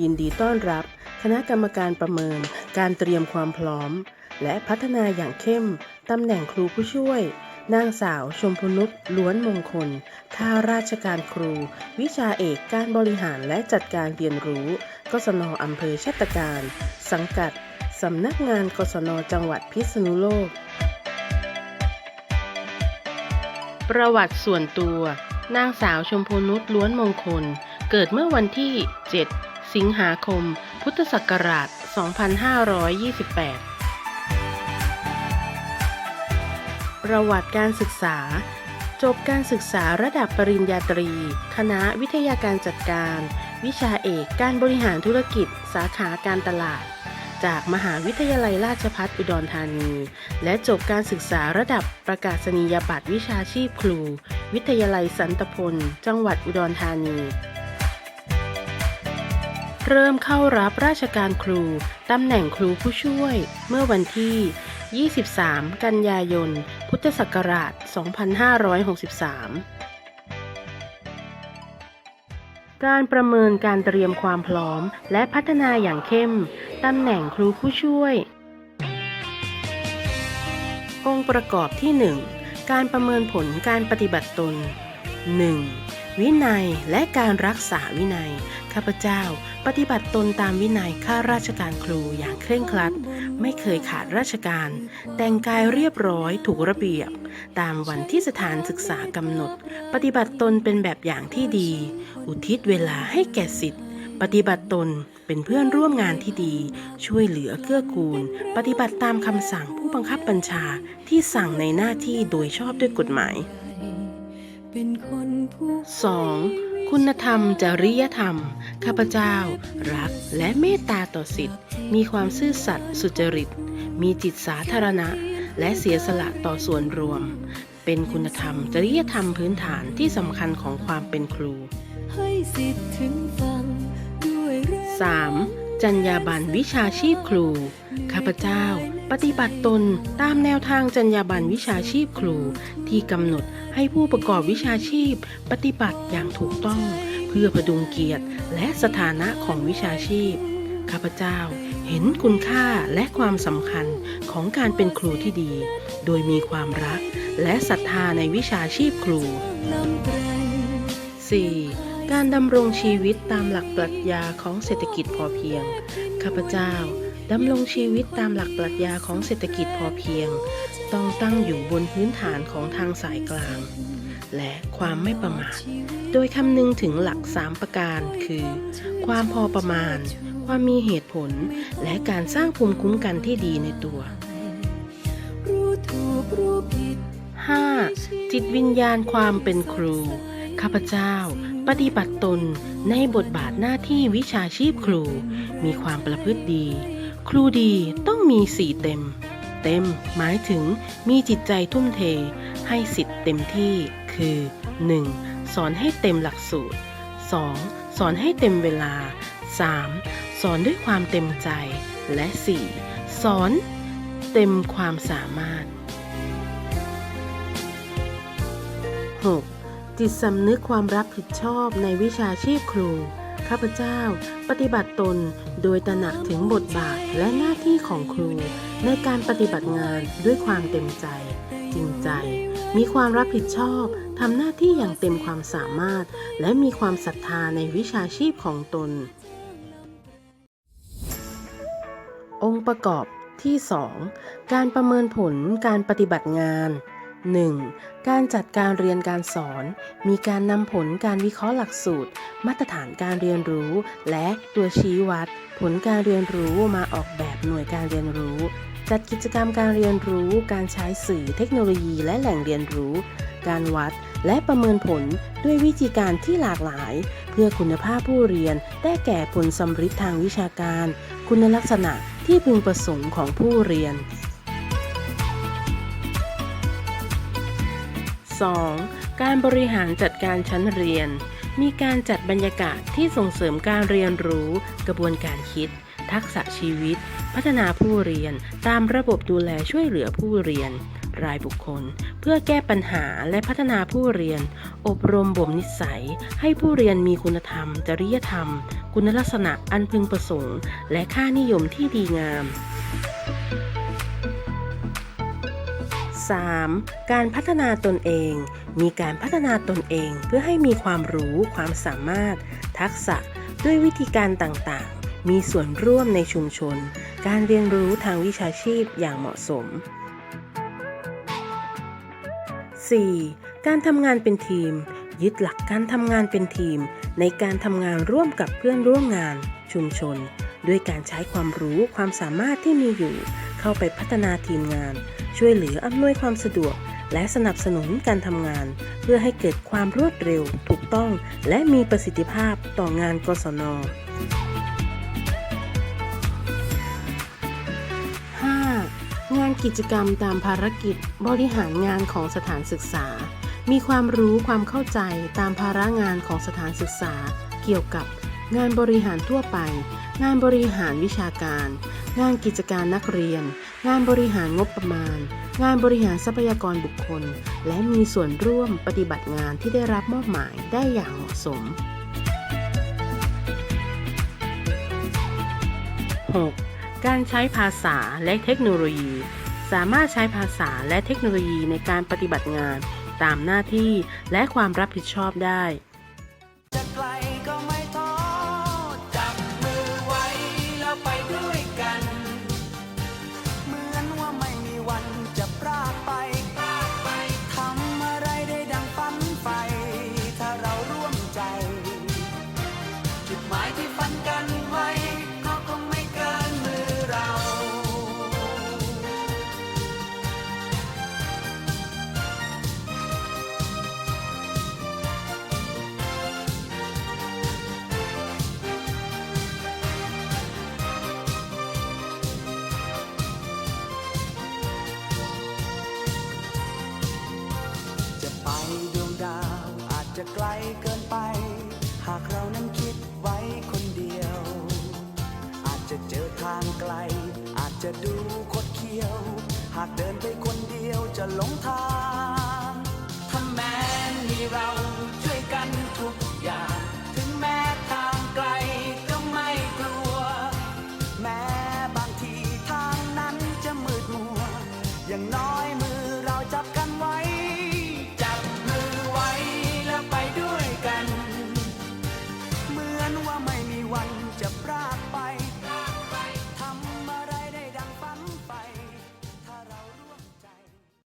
ยินดีต้อนรับ คณะกรรมการประเมิน การเตรียมความพร้อม และพัฒนาอย่างเข้ม ตำแหน่งครูผู้ช่วย นางสาวชมพนุชล้วนมงคลข้าราชการครู วิชาเอกการบริหารและจัดการเรียนรู้ กศนอำเภอชัตการ สังกัด สำนักงานกศนจังหวัดพิษณุโลก ประวัติส่วนตัว นางสาวชมพูนุชล้วนมงคล เกิดเมื่อวันที่ 7 สิงหาคม พุทธศักราช 2528ประวัติการศึกษา จบการศึกษาระดับปริญญาตรี คณะวิทยาการจัดการ วิชาเอกการบริหารธุรกิจ สาขาการตลาด จากมหาวิทยาลัยราชภัฏอุดรธานี และจบการศึกษาระดับประกาศนียบัตรวิชาชีพครู วิทยาลัยสันตพล จังหวัดอุดรธานี เริ่มเข้ารับราชการครู ตำแหน่งครูผู้ช่วย เมื่อวันที่ 23 กันยายน พุทธศักราช 2563 การประเมินการเตรียมความพร้อม และพัฒนาอย่างเข้ม ตำแหน่งครูผู้ช่วย องค์ประกอบที่ 1 การประเมินผลการปฏิบัติตน 1. วินัยและการรักษาวินัย ข้าพเจ้าปฏิบัติตนตามวินัยข้าราชการครูอย่างเคร่งครัด ไม่เคยขาดราชการ แต่งกายเรียบร้อยถูกระเบียบ ตามวันที่สถานศึกษากำหนด ปฏิบัติตนเป็นแบบอย่างที่ดี อุทิศเวลาให้แก่สิทธิ์ปฏิบัติตนเป็นเพื่อนร่วมงานที่ดี ช่วยเหลือเกื้อกูล ปฏิบัติตามคำสั่งผู้บังคับบัญชาที่สั่งในหน้าที่โดยชอบด้วยกฎหมาย 2. คุณธรรม จริยธรรม ข้าพเจ้า รักและเมตตาต่อสิทธิ์ มีความซื่อสัตย์สุจริต มีจิตสาธารณะ และเสียสละต่อส่วนรวม เป็นคุณธรรม จริยธรรมพื้นฐานที่สำคัญของความเป็นครูสิทธิ์ถึงฟังด้วยแรง 3. จรรยาบรรณวิชาชีพครู ข้าพเจ้า ปฏิบัติตนตามแนวทางจรรยาบรรณวิชาชีพครู ที่กำหนดให้ผู้ประกอบวิชาชีพ ปฏิบัติอย่างถูกต้อง เพื่อพดุงเกียรติและสถานะของวิชาชีพ ข้าพเจ้าเห็นคุณค่าและความสำคัญของการเป็นครูที่ดี โดยมีความรักและศรัทธาในวิชาชีพครู 4. การดำรงชีวิตตามหลักปรัชญาของเศรษฐกิจพอเพียง ข้าพเจ้า ดำรงชีวิตตามหลักปรัชญาของเศรษฐกิจพอเพียง ต้องตั้งอยู่บนพื้นฐานของทางสายกลาง และความไม่ประมาท โดยคำนึงถึงหลัก 3 ประการคือ ความพอประมาณ ความมีเหตุผล และการสร้างภูมิคุ้มกันที่ดีในตัวรู้ถูกรู้ผิด 5. จิตวิญญาณความเป็นครู ข้าพเจ้า ปฏิบัติตนในบทบาทหน้าที่วิชาชีพครู มีความประพฤติดี ครูดีต้องมีสี่เต็ม เต็มหมายถึงมีจิตใจทุ่มเท ให้สิทธิ์เต็มที่คือ 1. สอนให้เต็มหลักสูตร 2. สอนให้เต็มเวลา 3. สอนด้วยความเต็มใจ และ 4. สอนเต็มความสามารถ 6. จิตสำนึกความรับผิดชอบในวิชาชีพครู ข้าพเจ้า ปฏิบัติตนโดยตระหนักถึงบทบาทและหน้าที่ของครู ในการปฏิบัติงานด้วยความเต็มใจ จริงใจ มีความรับผิดชอบทำหน้าที่อย่างเต็มความสามารถ และมีความศรัทธาในวิชาชีพของตน องค์ประกอบที่ 2 การประเมินผลการปฏิบัติงาน 1. การจัดการเรียนการสอน มีการนำผลการวิเคราะห์หลักสูตร มาตรฐานการเรียนรู้ และตัวชี้วัด ผลการเรียนรู้มาออกแบบหน่วยการเรียนรู้ จัดกิจกรรมการเรียนรู้ การใช้สื่อเทคโนโลยีและแหล่งเรียนรู้ การวัดและประเมินผลด้วยวิธีการที่หลากหลาย เพื่อคุณภาพผู้เรียนได้แก่ผลสำฤทธิ์ทางวิชาการ คุณลักษณะที่พึงประสงค์ของผู้เรียน 2. การบริหารจัดการชั้นเรียน มีการจัดบรรยากาศที่ส่งเสริมการเรียนรู้ กระบวนการคิด ทักษะชีวิต พัฒนาผู้เรียน ตามระบบดูแลช่วยเหลือผู้เรียน รายบุคคล เพื่อแก้ปัญหาและพัฒนาผู้เรียน อบรมบ่มนิสัย ให้ผู้เรียนมีคุณธรรม จริยธรรม คุณลักษณะอันพึงประสงค์ และค่านิยมที่ดีงาม 3. การพัฒนาตนเอง มีการพัฒนาตนเองเพื่อให้มีความรู้ ความสามารถ ทักษะ ด้วยวิธีการต่างๆ มีส่วนร่วมในชุมชน การเรียนรู้ทางวิชาชีพอย่างเหมาะสม 4. การทำงานเป็นทีม ยึดหลักการทำงานเป็นทีม ในการทำงานร่วมกับเพื่อนร่วมงาน ชุมชน ด้วยการใช้ความรู้ความสามารถที่มีอยู่ เข้าไปพัฒนาทีมงาน ช่วยเหลืออำนวยความสะดวก และสนับสนุนการทำงาน เพื่อให้เกิดความรวดเร็ว ถูกต้อง และมีประสิทธิภาพต่องานกศน 5. งานกิจกรรมตามภารกิจบริหารงานของสถานศึกษา มีความรู้ความเข้าใจตามภาระงานของสถานศึกษา เกี่ยวกับงานบริหารทั่วไป งานบริหารวิชาการ งานกิจการนักเรียน งานบริหารงบประมาณ งานบริหารทรัพยากรบุคคล และมีส่วนร่วมปฏิบัติงานที่ได้รับมอบหมายได้อย่างเหมาะสม 6. การใช้ภาษาและเทคโนโลยี สามารถใช้ภาษาและเทคโนโลยีในการปฏิบัติงาน ตามหน้าที่และความรับผิดชอบได้ จะไกลเกินไป หากเรานั้นคิดไว้คนเดียว อาจจะเจอทางไกล อาจจะดูคดเคี้ยว หากเดินไปคนเดียวจะหลงทาง